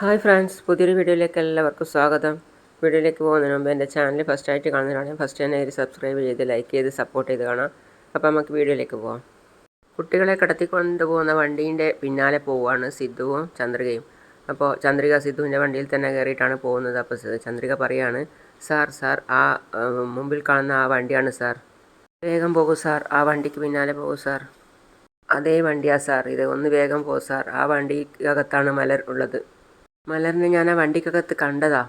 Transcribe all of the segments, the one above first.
Hi friends പുതിയൊരു വീഡിയോയിലേക്ക് എല്ലാവർക്കും സ്വാഗതം. വീഡിയോയിലേക്ക് പോകുന്നതിന് മുമ്പ് എന്റെ ചാനൽ ഫസ്റ്റ് ഫസ്റ്റായിട്ട് കാണുന്നതാണ് ഫസ്റ്റ് തന്നെ ഇത് സബ്സ്ക്രൈബ് ചെയ്ത് ലൈക്ക് ചെയ്ത് സപ്പോർട്ട് ചെയ്ത് കാണാം. അപ്പോൾ നമുക്ക് വീഡിയോയിലേക്ക് പോകാം കുട്ടികളെ കടത്തിക്കൊണ്ട് പോകുന്ന വണ്ടീന്റെ പിന്നാലെ പോവുകയാണ് സിദ്ധുവും ചന്ദ്രികയും. അപ്പോൾ ചന്ദ്രിക സിദ്ധുവിന്റെ വണ്ടിയിൽ തന്നെ കയറിയിട്ടാണ് പോകുന്നത്. അപ്പോൾ ചന്ദ്രിക പറയാണ് സാർ സാർ ആ മുമ്പിൽ കാണുന്ന ആ വണ്ടിയാണ് സാർ. വേഗം പോകൂ സാർ ആ വണ്ടിക്ക് പിന്നാലെ പോകൂ സാർ. അതേ വണ്ടിയാ സാർ ഇത് ഒന്ന് വേഗം പോ സാർ. ആ വണ്ടിക്കകത്താണ് മലർ ഉള്ളത്. മലറിനെ ഞാൻ ആ വണ്ടിക്കകത്ത് കണ്ടതാ.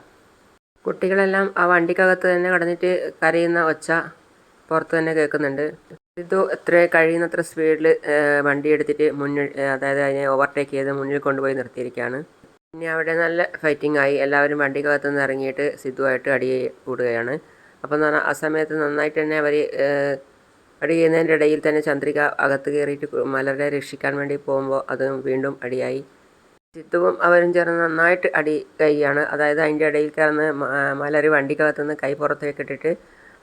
കുട്ടികളെല്ലാം ആ വണ്ടിക്കകത്ത് തന്നെ കടന്നിട്ട് കരയുന്ന ഒച്ച പുറത്ത് തന്നെ കേൾക്കുന്നുണ്ട്. സിദ്ധു എത്ര കഴിയുന്നത്ര സ്പീഡിൽ വണ്ടി എടുത്തിട്ട് മുന്നിൽ അതായത് അതിനെ ഓവർടേക്ക് ചെയ്ത് മുന്നിൽ കൊണ്ടുപോയി നിർത്തിയിരിക്കുകയാണ് പിന്നെ അവിടെ നല്ല ഫൈറ്റിംഗ് ആയി. എല്ലാവരും വണ്ടിക്കകത്ത് നിന്ന് ഇറങ്ങിയിട്ട് സിദ്ധുവായിട്ട് അടി കൂടുകയാണ്. അപ്പോൾ എന്ന് പറഞ്ഞാൽ ആ സമയത്ത് നന്നായിട്ട് തന്നെ അവർ അടി ചെയ്യുന്നതിന്റെ ഇടയിൽ തന്നെ ചന്ദ്രിക അകത്ത് കയറിയിട്ട് മലരെ രക്ഷിക്കാൻ വേണ്ടി പോകുമ്പോൾ അതും വീണ്ടും അടിയായി. സിദ്ധുവും അവരും ചേർന്ന് നന്നായിട്ട് അടി കൈയാണ്. അതായത് അതിന്റെ ഇടയിൽ കയറുന്ന മലര് വണ്ടിക്കകത്ത് നിന്ന് കൈ പുറത്തേക്ക് ഇട്ടിട്ട്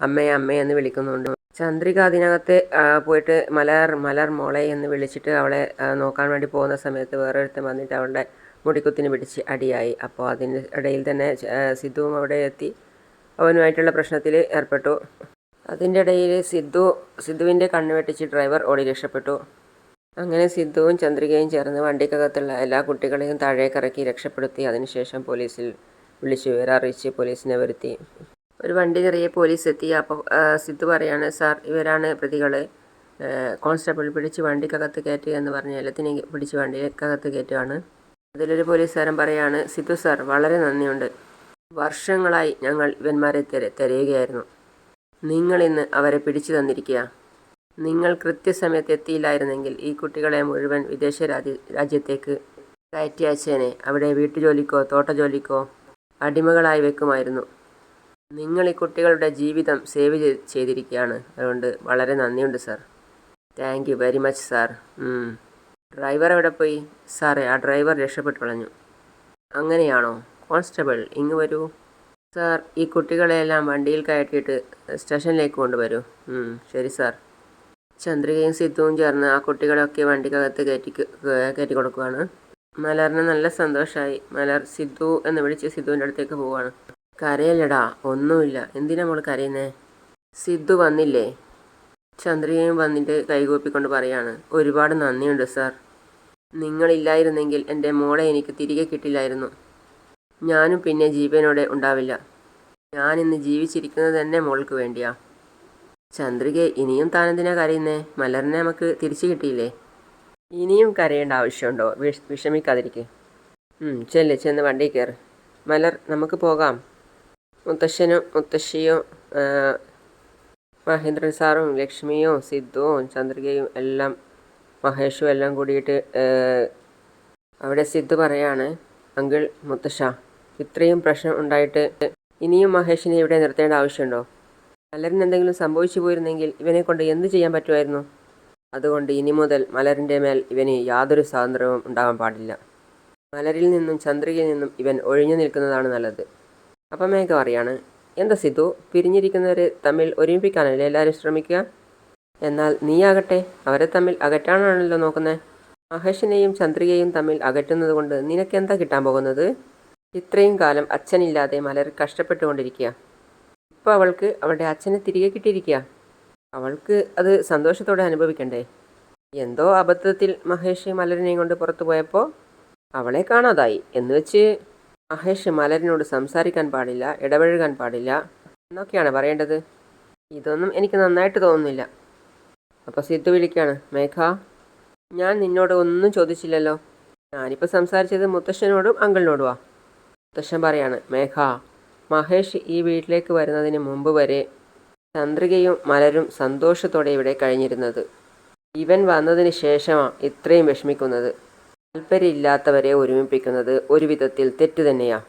അമ്മയെ അമ്മയെ എന്ന് വിളിക്കുന്നുണ്ട്. ചന്ദ്രിക അതിനകത്ത് പോയിട്ട് മലർ മലർ മോളെ എന്ന് വിളിച്ചിട്ട് അവളെ നോക്കാൻ വേണ്ടി പോകുന്ന സമയത്ത് വേറൊരുത്തൻ വന്നിട്ട് അവളുടെ മുടിക്കുത്തിന് പിടിച്ച് അടിയായി. അപ്പോൾ അതിന്റെ ഇടയിൽ തന്നെ സിദ്ധുവും അവിടെ എത്തി. അവനുമായിട്ടുള്ള പ്രശ്നത്തിൽ ഏർപ്പെട്ടു. അതിന്റെ ഇടയിൽ സിദ്ധു സിദ്ധുവിന്റെ കണ്ണ് വെട്ടിച്ച് ഡ്രൈവർ ഓടി രക്ഷപ്പെട്ടു. അങ്ങനെ സിദ്ധുവും ചന്ദ്രികയും ചേർന്ന് വണ്ടിക്കകത്തുള്ള എല്ലാ കുട്ടികളെയും താഴേക്കിറക്കി രക്ഷപ്പെടുത്തി. അതിനുശേഷം പോലീസിൽ വിളിച്ചു വിവരം അറിയിച്ച് പോലീസിനെ വരുത്തി. ഒരു വണ്ടി നിറയെ പോലീസ് എത്തി അപ്പോൾ സിദ്ധു പറയാണ് സാർ ഇവരാണ് പ്രതികൾ കോൺസ്റ്റബിൾ പിടിച്ച് വണ്ടിക്കകത്ത് കയറ്റുക എന്ന് പറഞ്ഞ് എല്ലാത്തിനെയും പിടിച്ച് വണ്ടിക്കകത്ത് കയറ്റുകയാണ് അതിലൊരു പോലീസുകാരൻ പറയാണ് സിദ്ധു സാർ വളരെ നന്ദിയുണ്ട്. വർഷങ്ങളായി ഞങ്ങൾ ഇവന്മാരെ തിര തിരയുകയായിരുന്നു. നിങ്ങളിന്ന് അവരെ പിടിച്ചു തന്നിരിക്കുക. നിങ്ങൾ കൃത്യസമയത്ത് എത്തിയില്ലായിരുന്നെങ്കിൽ ഈ കുട്ടികളെ മുഴുവൻ വിദേശ രാജ്യ രാജ്യത്തേക്ക് കയറ്റി അയച്ചേനെ. അവിടെ വീട്ടുജോലിക്കോ തോട്ടജോലിക്കോ അടിമകളായി വെക്കുമായിരുന്നു. നിങ്ങൾ ഈ കുട്ടികളുടെ ജീവിതം സേവ് ചെയ്- ചെയ്തിരിക്കുകയാണ്. അതുകൊണ്ട് വളരെ നന്ദിയുണ്ട് sir. Thank you very much sir. Driver എവിടെ പോയി? സാറേ ആ ഡ്രൈവർ രക്ഷപ്പെട്ടു കളഞ്ഞു. അങ്ങനെയാണോ? കോൺസ്റ്റബിൾ ഇങ്ങ് വരൂ. സാർ ഈ കുട്ടികളെയെല്ലാം വണ്ടിയിൽ കയറ്റിയിട്ട് സ്റ്റേഷനിലേക്ക് കൊണ്ടുവരൂ. ശരി സാർ. ചന്ദ്രികയും സിദ്ധുവും ചേർന്ന് ആ കുട്ടികളൊക്കെ വണ്ടിക്കകത്ത് കയറ്റി കയറ്റി കൊടുക്കുകയാണ് മലറിന് നല്ല സന്തോഷമായി മലർ സിദ്ധു എന്ന് വിളിച്ച് സിദ്ധുവിന്റെ അടുത്തേക്ക് പോവുകയാണ് കരയല്ലടാ ഒന്നുമില്ല. എന്തിനാ മോൾ കരയുന്നേ? സിദ്ധു വന്നില്ലേ? ചന്ദ്രികയും വന്നിട്ട് കൈകൂപ്പിക്കൊണ്ട് പറയാണ്. ഒരുപാട് നന്ദിയുണ്ട് സാർ. നിങ്ങളില്ലായിരുന്നെങ്കിൽ എന്റെ മോളെ എനിക്ക് തിരികെ കിട്ടില്ലായിരുന്നു. ഞാനും പിന്നെ ജീവനോടെ ഉണ്ടാവില്ല. ഞാനിന്ന് ജീവിച്ചിരിക്കുന്നത് തന്നെ മോൾക്ക് വേണ്ടിയാ. ചന്ദ്രിക ഇനിയും താനെന്തിനാ കരയുന്നേ? മലറിനെ നമുക്ക് തിരിച്ചു കിട്ടിയില്ലേ? ഇനിയും കരയേണ്ട ആവശ്യമുണ്ടോ? വിഷ വിഷമിക്കാതിരിക്കെ. ചെല്ല് ചെന്ന് വണ്ടി കയറ്. മലർ നമുക്ക് പോകാം. മുത്തശ്ശനും മുത്തശ്ശിയും മഹേന്ദ്രൻ സാറും ലക്ഷ്മിയും സിദ്ധുവും ചന്ദ്രികയും എല്ലാം മഹേഷും എല്ലാം കൂടിയിട്ട് അവിടെ സിദ്ധു പറയാണ് അങ്കിൾ മുത്തശ്ശ ഇത്രയും പ്രശ്നം ഉണ്ടായിട്ട് ഇനിയും മഹേഷിനെ ഇവിടെ നിർത്തേണ്ട ആവശ്യമുണ്ടോ? മലരിന് എന്തെങ്കിലും സംഭവിച്ചു പോയിരുന്നെങ്കിൽ ഇവനെ കൊണ്ട് എന്ത് ചെയ്യാൻ പറ്റുമായിരുന്നു? അതുകൊണ്ട് ഇനി മുതൽ മലരിന്റെ മേൽ ഇവന് യാതൊരു സ്വാതന്ത്ര്യവും ഉണ്ടാകാൻ പാടില്ല. മലരിൽ നിന്നും ചന്ദ്രികയിൽ നിന്നും ഇവൻ ഒഴിഞ്ഞു നിൽക്കുന്നതാണ് നല്ലത്. അപ്പം മേഘ പറയാണ് എന്താ സിദ്ധു പിരിഞ്ഞിരിക്കുന്നവരെ തമ്മിൽ ഒരുമിപ്പിക്കാനല്ലേ എല്ലാവരും ശ്രമിക്കുക? എന്നാൽ നീയാകട്ടെ അവരെ തമ്മിൽ അകറ്റാനാണല്ലോ നോക്കുന്നത് മഹേഷിനെയും ചന്ദ്രികയും തമ്മിൽ അകറ്റുന്നത് കൊണ്ട് നിനക്കെന്താ കിട്ടാൻ പോകുന്നത്? ഇത്രയും കാലം അച്ഛനില്ലാതെ മലർ കഷ്ടപ്പെട്ടുകൊണ്ടിരിക്കുക. ഇപ്പോൾ അവൾക്ക് അവളുടെ അച്ഛനെ തിരികെ കിട്ടിയിരിക്കുക അവൾക്ക് അത് സന്തോഷത്തോടെ അനുഭവിക്കണ്ടേ? എന്തോ അബദ്ധത്തിൽ മഹേഷ് മലരനെയും കൊണ്ട് പുറത്തു പോയപ്പോൾ അവളെ കാണാതായി. എന്ന് വെച്ച് മഹേഷ് മലരനോട് സംസാരിക്കാൻ പാടില്ല ഇടപഴകാൻ പാടില്ല എന്നൊക്കെയാണ് പറയേണ്ടത്. ഇതൊന്നും എനിക്ക് നന്നായിട്ട് തോന്നുന്നില്ല. അപ്പോൾ സിദ്ധു വിളിക്കാണ് മേഘ ഞാൻ നിന്നോട് ഒന്നും ചോദിച്ചില്ലല്ലോ. ഞാനിപ്പോൾ സംസാരിച്ചത് മുത്തശ്ശനോടും അങ്കിളിനോടുവാ. മുത്തശ്ശൻ പറയാണ് മേഘ മഹേഷ് ഈ വീട്ടിലേക്ക് വരുന്നതിന് മുമ്പ് വരെ ചന്ദ്രികയും മലരും സന്തോഷത്തോടെ ഇവിടെ കഴിഞ്ഞിരുന്നത്. ഇവൻ വന്നതിന് ശേഷമാണ് ഇത്രയും വിഷമിക്കുന്നത്. താല്പര്യമില്ലാത്തവരെ ഒരുമിപ്പിക്കുന്നത് ഒരു വിധത്തിൽ തെറ്റ് തന്നെയാ.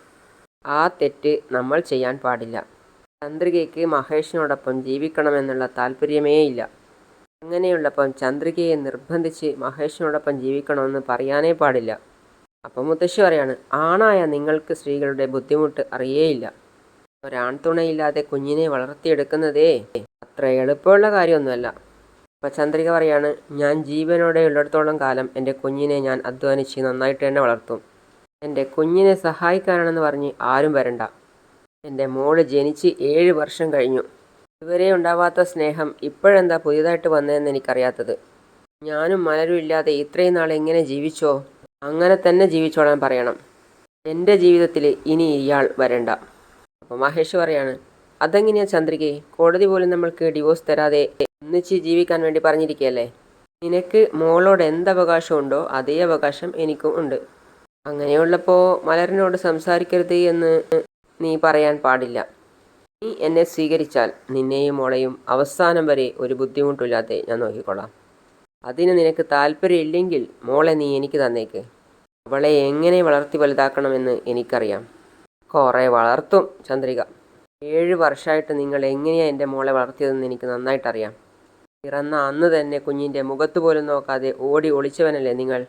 ആ തെറ്റ് നമ്മൾ ചെയ്യാൻ പാടില്ല. ചന്ദ്രികയ്ക്ക് മഹേഷിനോടൊപ്പം ജീവിക്കണമെന്നുള്ള താല്പര്യമേ ഇല്ല. അങ്ങനെയുള്ളപ്പം ചന്ദ്രികയെ നിർബന്ധിച്ച് മഹേഷിനോടൊപ്പം ജീവിക്കണമെന്ന് പറയാനേ പാടില്ല. അപ്പം മുത്തശ്ശി പറയാണ് ആണായ നിങ്ങൾക്ക് സ്ത്രീകളുടെ ബുദ്ധിമുട്ട് അറിയേയില്ല. ഒരാൺതുണയില്ലാതെ കുഞ്ഞിനെ വളർത്തിയെടുക്കുന്നതേ അത്ര എളുപ്പമുള്ള കാര്യമൊന്നുമല്ല. അപ്പം ചന്ദ്രിക പറയാണ് ഞാൻ ജീവനോടെ ഉള്ളിടത്തോളം കാലം എന്റെ കുഞ്ഞിനെ ഞാൻ അധ്വാനിച്ച് നന്നായിട്ട് തന്നെ വളർത്തും. എന്റെ കുഞ്ഞിനെ സഹായിക്കാനാണെന്ന് പറഞ്ഞ് ആരും വരണ്ട. എന്റെ മോൾ ജനിച്ച് ഏഴ് വർഷം കഴിഞ്ഞു. ഇവരെ ഉണ്ടാവാത്ത സ്നേഹം ഇപ്പോഴെന്താ പുതിയതായിട്ട് വന്നതെന്ന് എനിക്കറിയാത്തത്. ഞാനും മലരും ഇല്ലാതെ ഇത്രയും നാൾ എങ്ങനെ ജീവിച്ചോ അങ്ങനെ തന്നെ ജീവിച്ചോളാൻ പറയണം. എന്റെ ജീവിതത്തിൽ ഇനി ഇയാൾ വരണ്ട. അപ്പോൾ മഹേഷ് പറയാണ് അതെങ്ങനെയാ ചന്ദ്രികയെ കോടതി പോലും നമ്മൾക്ക് ഡിവോഴ്സ് തരാതെ ഒന്നിച്ച് ജീവിക്കാൻ വേണ്ടി പറഞ്ഞിരിക്കുകയല്ലേ? നിനക്ക് മോളോട് എന്ത് അവകാശമുണ്ടോ അതേ അവകാശം എനിക്കും ഉണ്ട്. അങ്ങനെയുള്ളപ്പോൾ മലറിനോട് സംസാരിക്കരുത് എന്ന് നീ പറയാൻ പാടില്ല. നീ എന്നെ സ്വീകരിച്ചാൽ നിന്നെയും മോളെയും അവസാനം വരെ ഒരു ബുദ്ധിമുട്ടില്ലാതെ ഞാൻ നോക്കിക്കൊള്ളാം. അതിന് നിനക്ക് താല്പര്യമില്ലെങ്കിൽ മോളെ നീ എനിക്ക് തന്നേക്ക്. അവളെ എങ്ങനെ വളർത്തി വലുതാക്കണമെന്ന് എനിക്കറിയാം. കുറേ വളർത്തും ചന്ദ്രിക. ഏഴ് വർഷമായിട്ട് നിങ്ങൾ എങ്ങനെയാണ് എന്റെ മോളെ വളർത്തിയതെന്ന് എനിക്ക് നന്നായിട്ടറിയാം. പിറന്ന അന്ന് തന്നെ കുഞ്ഞിന്റെ മുഖത്ത് പോലും നോക്കാതെ ഓടി ഒളിച്ചവനല്ലേ നിങ്ങൾ?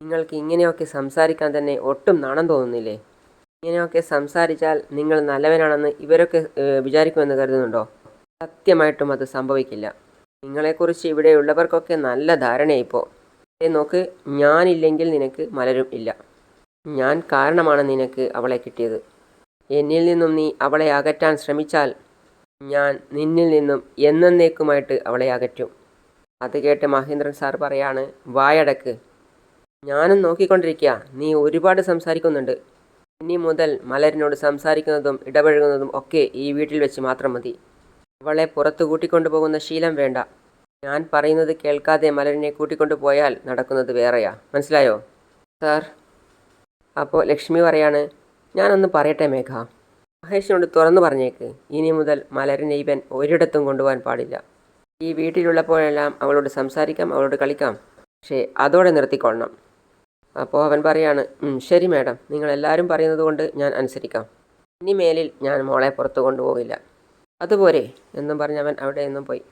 നിങ്ങൾക്ക് ഇങ്ങനെയൊക്കെ സംസാരിക്കാൻ തന്നെ ഒട്ടും നാണം തോന്നുന്നില്ലേ? ഇങ്ങനെയൊക്കെ സംസാരിച്ചാൽ നിങ്ങൾ നല്ലവനാണെന്ന് ഇവരൊക്കെ വിചാരിക്കുമെന്ന് കരുതുന്നുണ്ടോ? സത്യമായിട്ടും അത് സംഭവിക്കില്ല. നിങ്ങളെക്കുറിച്ച് ഇവിടെയുള്ളവർക്കൊക്കെ നല്ല ധാരണയായിപ്പോൾ അതേ നോക്ക് ഞാനില്ലെങ്കിൽ നിനക്ക് മലരും ഇല്ല. ഞാൻ കാരണമാണ് നിനക്ക് അവളെ കിട്ടിയത്. എന്നിൽ നിന്നും നീ അവളെ അകറ്റാൻ ശ്രമിച്ചാൽ ഞാൻ നിന്നിൽ നിന്നും എന്നേക്കുമായിട്ട് അവളെ അകറ്റും. അത് കേട്ട് മഹേന്ദ്രൻ സാർ പറയാണ് വായടക്ക്. ഞാനും നോക്കിക്കൊണ്ടിരിക്കുക നീ ഒരുപാട് സംസാരിക്കുന്നുണ്ട്. ഇനി മുതൽ മലരിനോട് സംസാരിക്കുന്നതും ഇടപഴകുന്നതും ഒക്കെ ഈ വീട്ടിൽ വെച്ച് മാത്രം മതി. അവളെ പുറത്തു കൂട്ടിക്കൊണ്ടുപോകുന്ന ശീലം വേണ്ട. ഞാൻ പറയുന്നത് കേൾക്കാതെ മലരിനെ കൂട്ടിക്കൊണ്ടു പോയാൽ നടക്കുന്നത് വേറെയാ. മനസ്സിലായോ? സാർ അപ്പോൾ ലക്ഷ്മി പറയാണ് ഞാനൊന്ന് പറയട്ടെ മേഘ. മഹേഷിനോട് തുറന്നു പറഞ്ഞേക്ക്. ഇനി മുതൽ മലരിനെ ഇവൻ ഒരിടത്തും കൊണ്ടുപോകാൻ പാടില്ല. ഈ വീട്ടിലുള്ളപ്പോഴെല്ലാം അവളോട് സംസാരിക്കാം അവളോട് കളിക്കാം. പക്ഷേ അതോടെ നിർത്തിക്കൊള്ളണം. അപ്പോൾ അവൻ പറയാണ് ശരി മാഡം. നിങ്ങൾ എല്ലാവരും പറയുന്നത് കൊണ്ട് ഞാൻ അനുസരിക്കാം. ഇനി മേലിൽ ഞാൻ മോളെ പുറത്തു കൊണ്ടുപോകില്ല. അതുപോലെ എന്നും പറഞ്ഞ് അവൻ അവിടെ നിന്നും പോയി.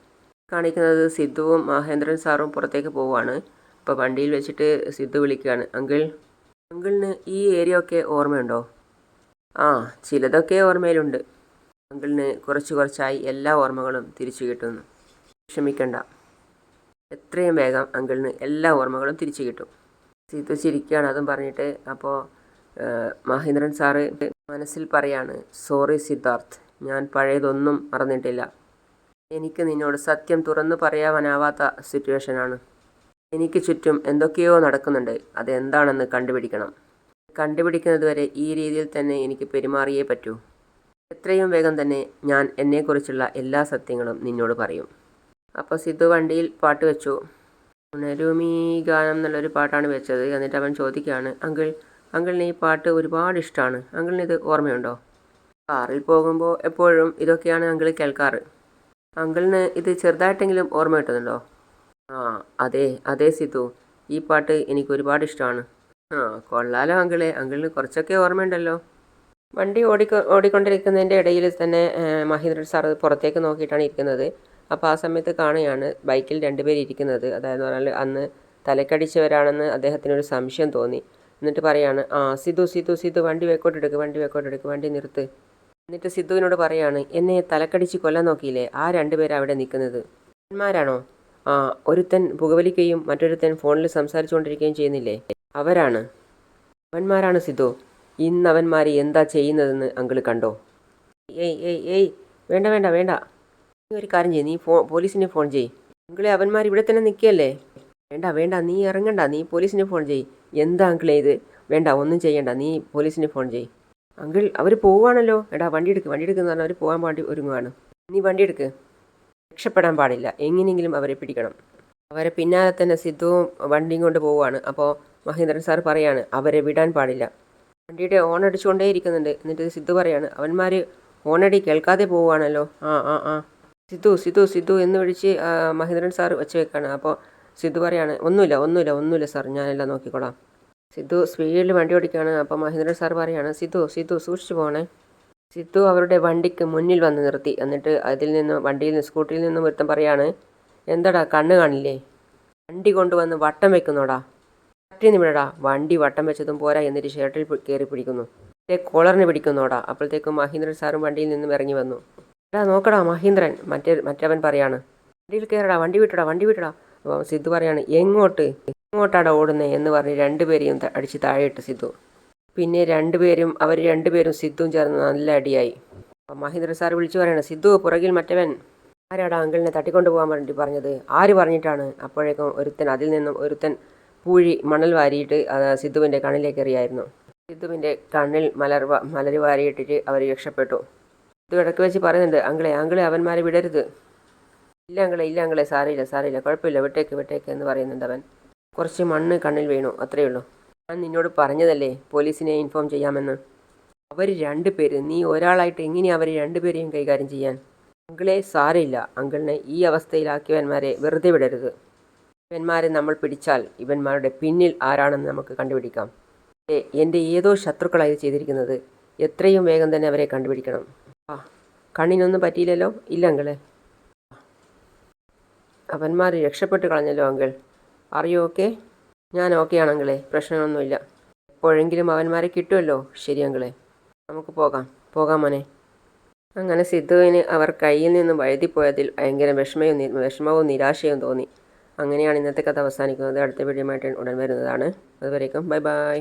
കാണിക്കുന്നത് സിദ്ധുവും മഹേന്ദ്രൻ സാറും പുറത്തേക്ക് പോവുകയാണ്. അപ്പോൾ വണ്ടിയിൽ വെച്ചിട്ട് സിദ്ധു വിളിക്കുകയാണ് അങ്കിൾ അങ്കിളിന് ഈ ഏരിയ ഒക്കെ ഓർമ്മയുണ്ടോ? ആ ചിലതൊക്കെ ഓർമ്മയിലുണ്ട്. അങ്കിളിന് കുറച്ച് കുറച്ചായി എല്ലാ ഓർമ്മകളും തിരിച്ചു കിട്ടുന്നു. ക്ഷമിക്കണ്ട. എത്രയും വേഗം അങ്കിളിന് എല്ലാ ഓർമ്മകളും തിരിച്ചു കിട്ടും. സീത ചിരിക്കുകയാണ് അതും പറഞ്ഞിട്ട് അപ്പോൾ മഹേന്ദ്രൻ സാറ് മനസ്സിൽ പറയാണ് സോറി സിദ്ധാർത്ഥ് ഞാൻ പഴയതൊന്നും മറന്നിട്ടില്ല. എനിക്ക് നിന്നോട് സത്യം തുറന്നു പറയാനാവാത്ത സിറ്റുവേഷനാണ്. എനിക്ക് ചുറ്റും എന്തൊക്കെയോ നടക്കുന്നുണ്ട്. അതെന്താണെന്ന് കണ്ടുപിടിക്കണം. കണ്ടുപിടിക്കുന്നതുവരെ ഈ രീതിയിൽ തന്നെ എനിക്ക് പെരുമാറിയേ പറ്റൂ. എത്രയും വേഗം തന്നെ ഞാൻ എന്നെക്കുറിച്ചുള്ള എല്ലാ സത്യങ്ങളും നിന്നോട് പറയും. അപ്പോൾ സിദ്ധു വണ്ടിയിൽ പാട്ട് വെച്ചു. ഉണരുമീ ഗാനം എന്നുള്ളൊരു പാട്ടാണ് വെച്ചത്. എന്നിട്ട് അവൻ ചോദിക്കുകയാണ് അങ്കിൾ അങ്കിളിന് ഈ പാട്ട് ഒരുപാട് ഇഷ്ടമാണ് അങ്കിളിന് ഇത് ഓർമ്മയുണ്ടോ? കാറിൽ പോകുമ്പോൾ എപ്പോഴും ഇതൊക്കെയാണ് അങ്കിൾ കേൾക്കാറ്. അങ്കിളിന് ഇത് ചെറുതായിട്ടെങ്കിലും ഓർമ്മ കിട്ടുന്നുണ്ടോ? ആ അതെ അതെ സിദ്ധു. ഈ പാട്ട് എനിക്ക് ഒരുപാട് ഇഷ്ടമാണ് ആ കൊള്ളാലോ അങ്കിളെ. അങ്കിളിന് കുറച്ചൊക്കെ ഓർമ്മയുണ്ടല്ലോ. വണ്ടി ഓടിക്കൊ ഓടിക്കൊണ്ടിരിക്കുന്നതിന്റെ ഇടയിൽ തന്നെ മഹീന്ദ്ര സാർ പുറത്തേക്ക് നോക്കിയിട്ടാണ് ഇരിക്കുന്നത്. അപ്പോൾ ആ സമയത്ത് കാണുകയാണ് ബൈക്കിൽ രണ്ടുപേർ ഇരിക്കുന്നത്. അതായത് പറഞ്ഞാൽ അന്ന് തലക്കടിച്ചവരാണെന്ന് അദ്ദേഹത്തിനൊരു സംശയം തോന്നി. എന്നിട്ട് പറയാണ് ആ സിധു സിധു സിധു വണ്ടി വെക്കോട്ടെടുക്ക് വണ്ടി വെക്കോട്ടെടുക്ക് വണ്ടി നിർത്ത്. എന്നിട്ട് സിദ്ധുവിനോട് പറയാണ് എന്നെ തലക്കടിച്ച് കൊല്ലാൻ നോക്കിയില്ലേ? ആ രണ്ടുപേരാണ് അവിടെ നിൽക്കുന്നത്. അവന്മാരാണോ ആ ഒരുത്തൻ പുകവലിക്കുകയും മറ്റൊരുത്തൻ ഫോണിൽ സംസാരിച്ചുകൊണ്ടിരിക്കുകയും ചെയ്യുന്നില്ലേ? അവരാണ്. അവന്മാരാണ് സിദ്ധു. ഇന്ന് അവന്മാർ എന്താ ചെയ്യുന്നതെന്ന് അങ്കിൾ കണ്ടോ? ഏയ് ഏയ് ഏയ് വേണ്ട വേണ്ട വേണ്ട. നീ ഒരു കാര്യം ചെയ്യ്. നീ ഫോ പോലീസിനെ ഫോൺ ചെയ്യ്. അങ്കിളെ അവന്മാർ ഇവിടെ തന്നെ നിൽക്കുകയല്ലേ വേണ്ട വേണ്ട നീ ഇറങ്ങണ്ട. നീ പോലീസിനെ ഫോൺ ചെയ്യ്. എന്താ അങ്കിളെ ഇത്? വേണ്ട ഒന്നും ചെയ്യണ്ട. നീ പോലീസിനെ ഫോൺ ചെയ്യ്. അങ്കിൾ അവർ പോവുകയാണല്ലോ എടാ വണ്ടി എടുക്ക്. വണ്ടി എടുക്കുന്ന പറഞ്ഞാൽ അവർ പോകാൻ വേണ്ടി ഒരുങ്ങുകയാണ് നീ വണ്ടി എടുക്ക്. രക്ഷപ്പെടാൻ പാടില്ല. എങ്ങനെയെങ്കിലും അവരെ പിടിക്കണം. അവരെ പിന്നാലെ തന്നെ സിദ്ധുവും വണ്ടിയും കൊണ്ട് പോവുകയാണ് അപ്പോൾ മഹേന്ദ്രൻ സാർ പറയാണ് അവരെ വിടാൻ പാടില്ല. വണ്ടിയുടെ ഓൺ അടിച്ചുകൊണ്ടേ ഇരിക്കുന്നുണ്ട്. എന്നിട്ട് സിദ്ധു പറയാണ് അവന്മാർ ഓണടി കേൾക്കാതെ പോവുകയാണല്ലോ. ആ ആ ആ. സിദ്ധു സിദ്ധു സിദ്ധു എന്ന് വിളിച്ച് മഹേന്ദ്രൻ സാർ വെച്ച് വെക്കാണ്. അപ്പോൾ സിദ്ധു പറയാണ് ഒന്നുമില്ല ഒന്നുമില്ല ഒന്നുമില്ല സാർ ഞാനെല്ലാം നോക്കിക്കോളാം. സിദ്ധു സ്പീഡിൽ വണ്ടി ഓടിക്കുകയാണ്. അപ്പോൾ മഹേന്ദ്രൻ സാർ പറയാണ് സിദ്ധു സിദ്ധു സൂക്ഷിച്ചു പോകണേ സിദ്ധു അവരുടെ വണ്ടിക്ക് മുന്നിൽ വന്ന് നിർത്തി. എന്നിട്ട് അതിൽ നിന്ന് വണ്ടിയിൽ നിന്ന് സ്കൂട്ടിയിൽ നിന്നും വൃത്തം പറയാണ് എന്താടാ കണ്ണ് കാണില്ലേ? വണ്ടി കൊണ്ടുവന്ന് വട്ടം വെക്കുന്നോടാ. പറ്റിന്ന് വിടടാ വണ്ടി വട്ടം വെച്ചതും പോരാ എന്നിട്ട് ഷർട്ടിൽ കയറി പിടിക്കുന്നു. ഇതേ കോളറിന് പിടിക്കുന്നോടാ. അപ്പോഴത്തേക്കും മഹീന്ദ്രൻ സാറും വണ്ടിയിൽ നിന്നും ഇറങ്ങി വന്നു. എടാ നോക്കടാ മഹീന്ദ്രൻ. മറ്റേ മറ്റവൻ പറയാണ്. വണ്ടിയിൽ കയറടാ വണ്ടി വിട്ടടാ വണ്ടി വിട്ടടാ. അപ്പോൾ സിദ്ധു പറയാണ് എങ്ങോട്ട്? എങ്ങോട്ടാടാ ഓടുന്നേ? എന്ന് പറഞ്ഞ് രണ്ടുപേരെയും അടിച്ച് താഴെയിട്ട് സിദ്ധു. പിന്നെ രണ്ടുപേരും അവർ രണ്ടുപേരും സിദ്ധുവും ചേർന്ന് നല്ല അടിയായി. അപ്പം മഹീന്ദ്രൻ സാർ വിളിച്ചു പറയണം സിദ്ധു പുറകിൽ മറ്റവൻ. ആരാടാ അങ്കിളിനെ തട്ടിക്കൊണ്ടു പോകാൻ വേണ്ടി പറഞ്ഞത്? ആര് പറഞ്ഞിട്ടാണ്? അപ്പോഴേക്കും ഒരുത്തൻ അതിൽ നിന്നും ഒരുത്തൻ പൂഴി മണൽ വാരിയിട്ട് സിദ്ധുവിന്റെ കണ്ണിലേക്ക് എറിയായിരുന്നു. സിദ്ധുവിന്റെ കണ്ണിൽ മലർ മലരി വാരിയിട്ടിട്ട് അവർ രക്ഷപ്പെട്ടു. സിദ്ധു ഇടയ്ക്ക് വെച്ച് പറയുന്നുണ്ട് അങ്കിളെ അങ്കിളെ അവന്മാരെ വിടരുത്. ഇല്ല അങ്കിളെ ഇല്ല അങ്കിളെ സാരമില്ല സാരമില്ല കുഴപ്പമില്ല വിട്ടേക്ക് വിട്ടേക്ക് എന്ന് പറയുന്നുണ്ട് അവൻ. കുറച്ച് മണ്ണ് കണ്ണിൽ വീണു അത്രയേ ഉള്ളൂ. ഞാൻ നിന്നോട് പറഞ്ഞതല്ലേ പോലീസിനെ ഇൻഫോം ചെയ്യാമെന്ന്? അവർ രണ്ടുപേര് നീ ഒരാളായിട്ട് എങ്ങനെയാണ് അവർ രണ്ടുപേരെയും കൈകാര്യം ചെയ്യാൻ? അങ്കിളെ സാരയില്ല അങ്കിളിനെ ഈ അവസ്ഥയിലാക്കിയവന്മാരെ വെറുതെ വിടരുത്. ഇവന്മാരെ നമ്മൾ പിടിച്ചാൽ ഇവന്മാരുടെ പിന്നിൽ ആരാണെന്ന് നമുക്ക് കണ്ടുപിടിക്കാം. എന്റെ ഏതോ ശത്രുക്കളായി ചെയ്തിരിക്കുന്നത്. എത്രയും വേഗം തന്നെ അവരെ കണ്ടുപിടിക്കണം. ആ കണ്ണിനൊന്നും പറ്റിയില്ലല്ലോ? ഇല്ല അങ്കിളെ. അവന്മാർ രക്ഷപ്പെട്ട് കളഞ്ഞല്ലോ അങ്കിൾ. അറിയോ ഓക്കെ? ഞാൻ ഓക്കെ ആണെങ്കിലേ പ്രശ്നമൊന്നുമില്ല എപ്പോഴെങ്കിലും അവന്മാരെ കിട്ടുമല്ലോ? ശരി അങ്കിളെ. നമുക്ക് പോകാം. പോകാം മോനെ. അങ്ങനെ സിദ്ധുവിന് അവർ കയ്യിൽ നിന്നും വഴുതിപ്പോയതിൽ ഭയങ്കര വിഷമവും വിഷമവും നിരാശയും തോന്നി. അങ്ങനെയാണ് ഇന്നത്തെ കഥ അവസാനിക്കുന്നത്. അടുത്ത വീഡിയോ ആയിട്ട് ഉടൻ വരുന്നതാണ്. അതുവരേക്കും ബൈ ബൈ.